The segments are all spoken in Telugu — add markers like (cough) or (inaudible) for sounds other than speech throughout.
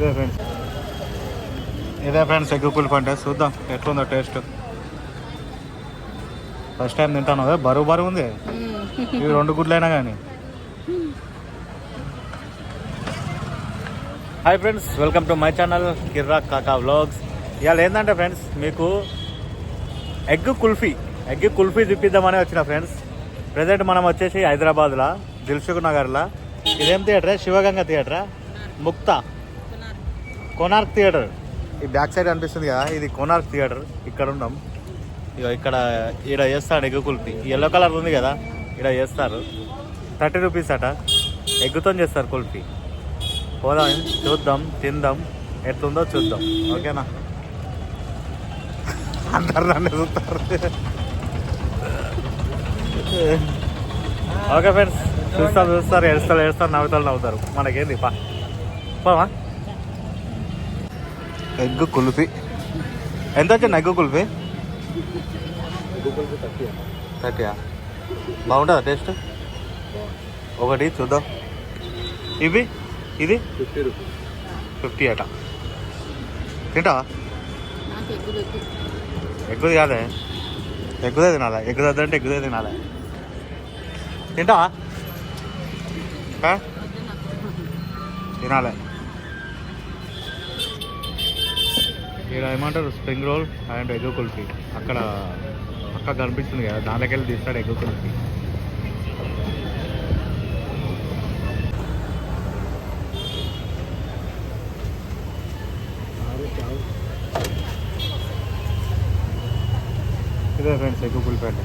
ఇదే ఫ్రెండ్స్ ఇదే ఫ్రెండ్స్ ఎగ్ పులుపు అంటే చూద్దాం ఎట్లుందో టేస్ట్ ఫస్ట్ టైం తింటాను అదే బరువు బరువు ఉంది. ఇవి రెండు గుడ్లైనా కానీ hi friends welcome to my channel Kirrak Kaka vlogs ఇవాళ ఏంటంటే ఫ్రెండ్స్ మీకు ఎగ్ కుల్ఫీ ఎగ్ కుల్ఫీ చూపిద్దామని వచ్చిన ఫ్రెండ్స్ ప్రజెంట్ మనం వచ్చేసి హైదరాబాద్లో దిల్సుఖ్ నగర్లో ఇదేం థియేటరే? శివగంగా థియేటరా? ముక్తా. కోనార్క్ థియేటర్. ఈ బ్యాక్ సైడ్ అనిపిస్తుంది కదా ఇది కోనార్క్ థియేటర్. ఇక్కడ ఉన్నాం. ఇక ఇక్కడ ఈడ చేస్తాడు ఎగ్గు కుల్ఫీ. ఎల్లో కలర్ ఉంది కదా ఈడ చేస్తారు. థర్టీ రూపీస్ అట. ఎగ్గుతో చేస్తారు కుల్ఫీ. పోదాం చూద్దాం తిందాం. ఎట్లుందో చూద్దాం. ఓకేనా? అందరు నన్ను చూస్తారు. ఓకే ఫ్రెండ్స్ చూస్తారు చూస్తారు ఏడుస్తారు ఏడుస్తారు నవ్వుతారు నవ్వుతారు. మనకేంది? పా. పోవా? ఎగ్ కుల్ఫీ. ఎంత వచ్చింది ఎగ్ కుల్ఫీ? థర్టీయా? బాగుంటుందా టేస్ట్? ఒకటి చూద్దాం. ఇవి? ఇది? ఫిఫ్టీ రూపీస్ ఫిఫ్టీ అట. తింటావా? ఎక్కువది ఎగ్గు కాదే? ఎగ్గుదే తినాలి? ఎగ్గు అంటే ఎగ్గుదే తినాలి? తింటావా? ఆ? తినాలి. ఇక్కడ ఏమంటారు? Spring roll and egg kulfi అక్కడ అక్కడ కనిపిస్తుంది కదా దానిలోకి వెళ్ళి తీస్తాడు ఎగ్ కుల్ఫీ ఇదే ఫ్రెండ్స్ ఎగ్ కుల్ఫీ అంటే.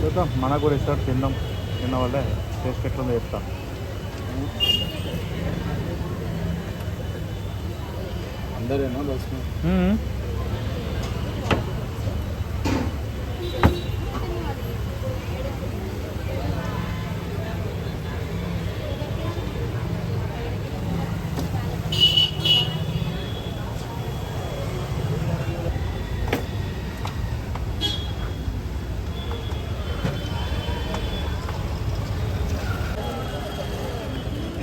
చూద్దాం మనకు కూడా ఇస్తారు తిందాం. తిన్న వల్లే టేస్ట్ ఎట్లుందో చెప్తాం. అందరేనా బస్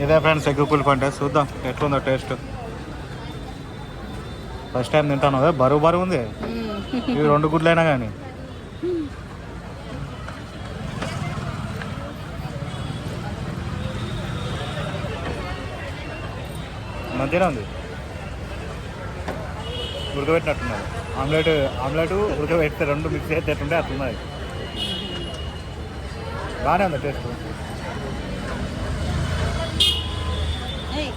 ఇదే ఫ్రెండ్స్ ఎగ్ కుల్ఫీ అంటే చూద్దాం ఎట్లుందో టేస్ట్. ఫస్ట్ టైం తింటాను అదే బరువు బరువు ఉంది. ఇవి రెండు గుడ్లైనా కానీ మంచిగా ఉంది. ఉడకబెట్టినట్టున్నది ఆమ్లెట్ ఆమ్లెట్ ఉడకబెడితే రెండు మిక్స్ అయితే ఎట్లుంటే అట్లున్నది బాగానే ఉంది టేస్ట్. ఏయ్,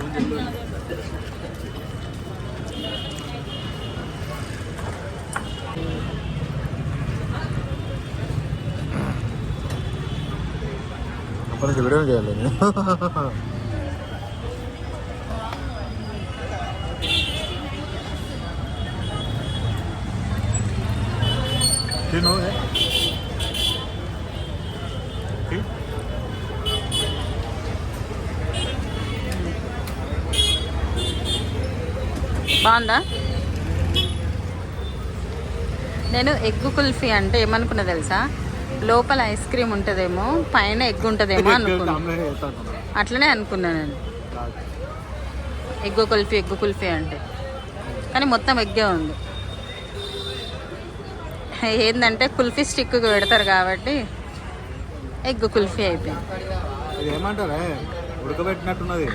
అప్పటి నుంచి వీడియో చేయాలి. నేను తిను బాగుందా? నేను ఎగ్గు కుల్ఫీ అంటే ఏమనుకున్నా తెలుసా? లోపల ఐస్ క్రీమ్ ఉంటుందేమో పైన ఎగ్ ఉంటుందేమో (laughs) అనుకున్నా. ఆమ్లెట్ చేస్తాను. అట్లనే అనుకున్నా నేను. కాదు. ఎగ్ కుల్ఫీ ఎగ్ కుల్ఫీ అంటే. కానీ మొత్తం ఎగ్గే ఉంది. ఏంటంటే కుల్ఫీ స్టిక్ పెడతారు కాబట్టి ఎగ్ కుల్ఫీ అయిపోయింది. ఏమంటారే ఉడకబెట్టినట్టున్నది.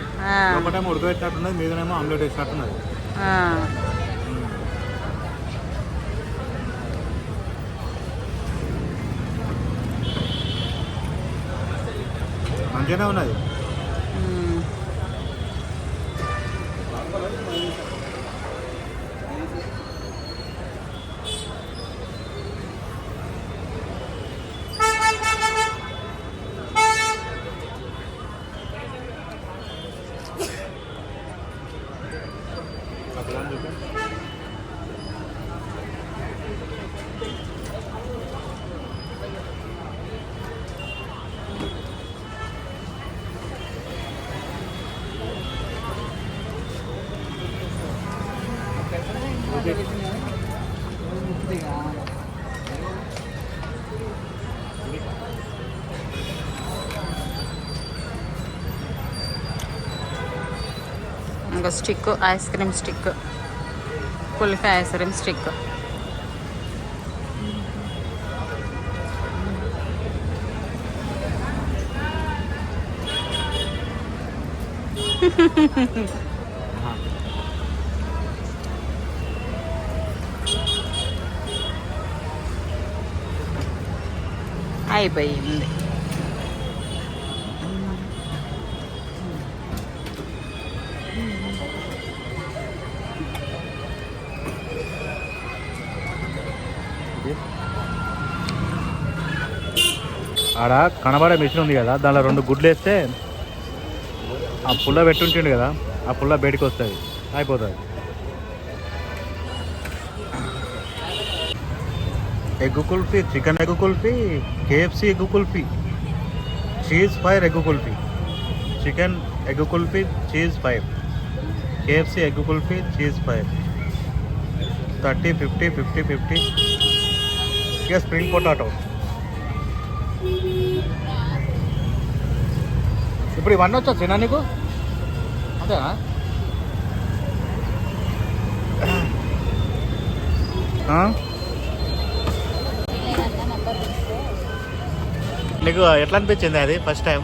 ఒకటేమో ఉడకబెట్టినట్టున్నది మీదనేమో ఆమ్లెట్ వేసినట్టున్నది. ఆ. మంచిగానే mango stick ice cream stick kulfi ice cream stick. అయిపోయింది. ఆడ కనబడే మిషన్ ఉంది కదా దానిలో రెండు గుడ్లు వేస్తే ఆ పుల్ల పెట్టుంటుండు కదా ఆ పుల్ల బయటికి వస్తుంది అయిపోతుంది. Egg kulfi chicken egg kulfi KFC egg kulfi cheese fire egg kulfi chicken egg kulfi cheese fire KFC egg kulfi cheese fire thirty fifty fifty fifty. ఇక స్ప్రింగ్ పొటాటో. ఇప్పుడు ఇవన్నీ వచ్చా చిన్న నీకు? అంతేనా? నీకు ఎట్లా అనిపించింది అది ఫస్ట్ టైం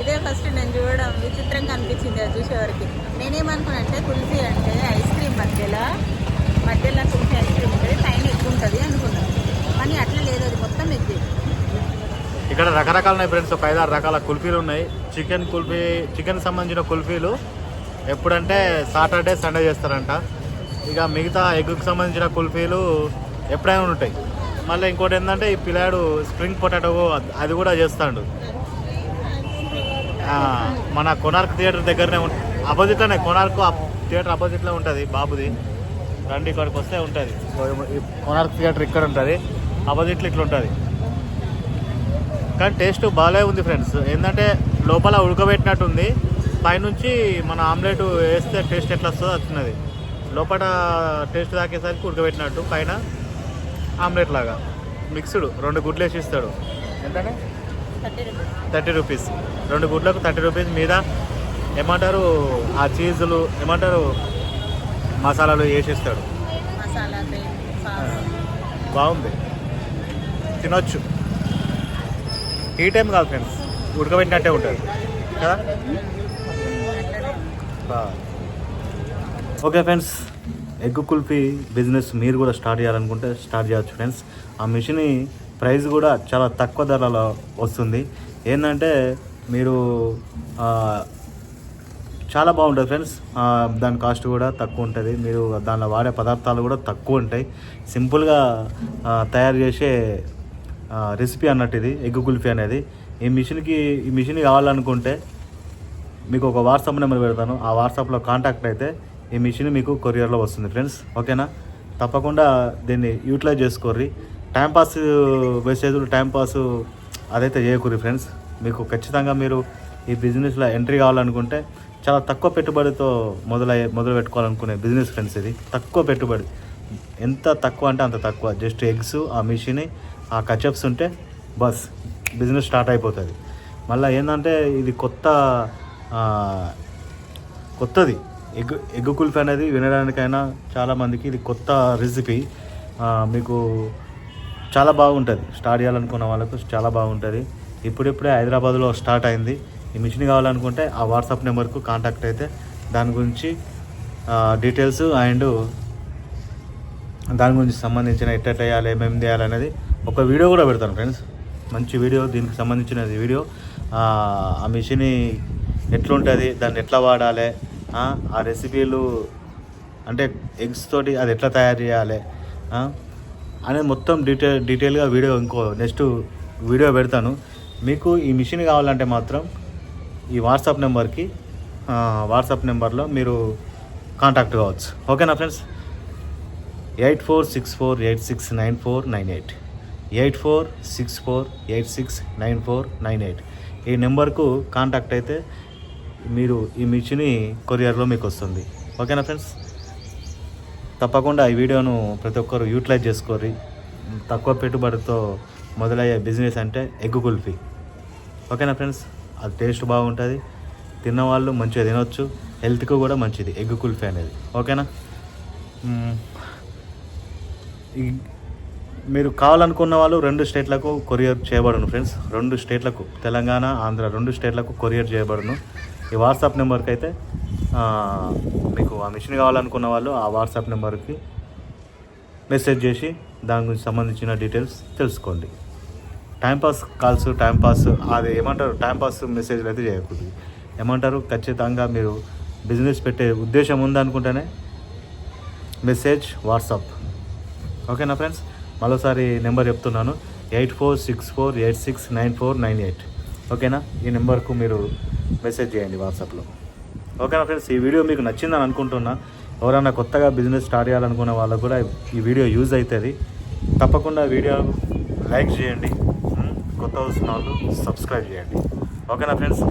ఇదే ఫస్ట్ నేను చూడడం విచిత్రంగా అనిపించింది అది చూసేవారికి. నేనేమనుకున్నానంటే కుల్ఫీ అంటే ఐస్ క్రీమ్ మధ్యలో మధ్యలో కుల్ఫీ ఐస్ క్రీమ్ ఉంటుంది పైన ఎక్కువ ఉంటుంది అనుకున్నాను. కానీ అట్లా లేదు అది మొత్తం ఎక్కువ ఇక్కడ రకరకాల ఉన్నాయి ఫ్రెండ్స్ ఒక ఐదారు రకాల కుల్ఫీలు ఉన్నాయి. చికెన్ కుల్ఫీ చికెన్ సంబంధించిన కుల్ఫీలు ఎప్పుడంటే సాటర్డే సండే చేస్తారంట. ఇక మిగతా ఎగ్కి సంబంధించిన కుల్ఫీలు ఎప్పుడైనా ఉంటాయి. మళ్ళీ ఇంకోటి ఏంటంటే ఈ పిల్లాడు స్ప్రింగ్ పొటాటో అది కూడా చేస్తాడు. మన కొనార్క్ థియేటర్ దగ్గరనే అపోజిట్లోనే కొనార్క్ థియేటర్ అపోజిట్లో ఉంటుంది బాబుది. రండి ఇక్కడికి వస్తే ఉంటుంది. కొనార్క్ థియేటర్ ఇక్కడ ఉంటుంది. అపోజిట్లో ఇట్లా ఉంటుంది కానీ టేస్ట్ బాగాలే ఉంది ఫ్రెండ్స్. ఏంటంటే లోపల ఉడకబెట్టినట్టు ఉంది పైనుంచి మన ఆమ్లెట్ వేస్తే టేస్ట్ ఎట్లా వస్తుందో వచ్చినది లోపల టేస్ట్ తాకేసరికి ఉడకబెట్టినట్టు పైన ఆమ్లెట్ లాగా. మిక్స్డ్ రెండు గుడ్లు వేసి ఇస్తాడు. ఎంతనే థర్టీ రూపీస్. రెండు గుడ్లకు థర్టీ రూపీస్ మీద ఏమంటారు? ఆ చీజులు ఏమంటారు? మసాలాలు వేసి ఇస్తాడు. మసాలా సాస్. బాగుంది. తినొచ్చు. ఈ టైం కాదు ఫ్రెండ్స్. ఉడకబెట్టినట్టే ఉంటుంది. కదా? Okay friends egg kulfi business మీరు కూడా స్టార్ట్ చేయాలనుకుంటే స్టార్ట్ చేయొచ్చు ఫ్రెండ్స్. ఆ మిషన్ ప్రైస్ కూడా చాలా తక్కువ ధరలో వస్తుంది. ఏంటంటే మీరు చాలా బాగుంటుంది ఫ్రెండ్స్. దాని కాస్ట్ కూడా తక్కువ ఉంటుంది. మీరు దానిలో వాడే పదార్థాలు కూడా తక్కువ ఉంటాయి. సింపుల్గా తయారు చేసే రెసిపీ అన్నట్టు ఇది ఎగ్ కుల్ఫీ అనేది. ఈ మిషన్కి ఈ మిషన్ కావాలనుకుంటే మీకు ఒక వాట్సాప్ నెంబర్ పెడతాను. ఆ వాట్సాప్లో కాంటాక్ట్ అయితే ఈ మిషన్ మీకు కొరియర్లో వస్తుంది ఫ్రెండ్స్. ఓకేనా? తప్పకుండా దీన్ని యూటిలైజ్ చేసుకోర్రి. టైంపాస్ మెసేజ్లు టైంపాస్ అదైతే చేయకూరి ఫ్రెండ్స్. మీకు ఖచ్చితంగా మీరు ఈ బిజినెస్లో ఎంట్రీ కావాలనుకుంటే చాలా తక్కువ పెట్టుబడితో మొదలయ్యే మొదలు పెట్టుకోవాలనుకునే బిజినెస్ ఫ్రెండ్స్ ఇది. తక్కువ పెట్టుబడి. ఎంత తక్కువ అంటే అంత తక్కువ. జస్ట్ ఎగ్స్ ఆ మిషన్ ఆ కచప్స్ ఉంటే బస్ బిజినెస్ స్టార్ట్ అయిపోతుంది. మళ్ళీ ఏంటంటే ఇది కొత్త కొత్తది. ఎగ్ ఎగ్ కుల్ఫీ అనేది వినడానికైనా చాలామందికి ఇది కొత్త రెసిపీ మీకు చాలా బాగుంటుంది. స్టార్ట్ చేయాలనుకున్న వాళ్ళకు చాలా బాగుంటుంది. ఇప్పుడిప్పుడే హైదరాబాద్లో స్టార్ట్ అయింది. ఈ మిషన్ కావాలనుకుంటే ఆ వాట్సాప్ నెంబర్కు కాంటాక్ట్ అయితే దాని గురించి డీటెయిల్స్ అండ్ దాని గురించి సంబంధించిన ఎట్ట చేయాలి ఏమేమి చేయాలనేది ఒక వీడియో కూడా పెడతాను ఫ్రెండ్స్. మంచి వీడియో దీనికి సంబంధించిన వీడియో. ఆ, మిషన్ ఎట్లుంటుంది దాన్ని ఎట్లా వాడాలి ఆ, రెసిపీలు అంటే ఎగ్స్ తోటి అది ఎట్లా తయారు చేయాలి అనేది మొత్తం డీటెయిల్ డీటెయిల్గా వీడియో ఇంకో నెక్స్ట్ వీడియో పెడతాను. మీకు ఈ మిషన్ కావాలంటే మాత్రం ఈ వాట్సాప్ నెంబర్కి వాట్సాప్ నెంబర్లో మీరు కాంటాక్ట్ కావచ్చు. ఓకేనా friends? Eight four six four eight six nine four nine eight. Eight four six four eight six nine four nine eight ఈ నెంబర్కు కాంటాక్ట్ అయితే మీరు ఈ మిర్చిని కొరియర్లో మీకు వస్తుంది. ఓకేనా ఫ్రెండ్స్? తప్పకుండా ఈ వీడియోను ప్రతి ఒక్కరు యూటిలైజ్ చేసుకోరి తక్కువ పెట్టుబడితో మొదలయ్యే బిజినెస్ అంటే ఎగ్ కుల్ఫీ. ఓకేనా ఫ్రెండ్స్? అది టేస్ట్ బాగుంటుంది. తిన్నవాళ్ళు మంచిగా తినొచ్చు. హెల్త్కు కూడా మంచిది ఎగ్ కుల్ఫీ అనేది. ఓకేనా? మీరు కావాలనుకున్న వాళ్ళు రెండు స్టేట్లకు కొరియర్ చేయబడును ఫ్రెండ్స్ రెండు స్టేట్లకు తెలంగాణ ఆంధ్ర రెండు స్టేట్లకు కొరియర్ చేయబడును. ఈ వాట్సాప్ నెంబర్కి అయితే మీకు ఆ మిషన్ కావాలనుకున్న వాళ్ళు ఆ వాట్సాప్ నెంబర్కి మెసేజ్ చేసి దాని గురించి సంబంధించిన డీటెయిల్స్ తెలుసుకోండి. టైంపాస్ కాల్స్ టైంపాస్ అది ఏమంటారు? టైంపాస్ మెసేజ్లు అయితే చేయకూడదు. ఏమంటారు? ఖచ్చితంగా మీరు బిజినెస్ పెట్టే ఉద్దేశం ఉందనుకుంటేనే మెసేజ్ వాట్సాప్ ఓకేనా ఫ్రెండ్స్ మరోసారి నెంబర్ చెప్తున్నాను. Eight four six four eight six nine four nine eight. ఓకేనా? ఈ నెంబర్కు మీరు మెసేజ్ చేయండి వాట్సాప్లో. ఓకేనా ఫ్రెండ్స్? ఈ వీడియో మీకు నచ్చిందని అనుకుంటున్నా. ఎవరైనా కొత్తగా బిజినెస్ స్టార్ట్ చేయాలనుకున్న వాళ్ళకు కూడా ఈ వీడియో యూజ్ అవుతుంది. తప్పకుండా వీడియో లైక్ చేయండి. కొత్త వస్తున్న వాళ్ళు సబ్స్క్రైబ్ చేయండి. ఓకేనా ఫ్రెండ్స్?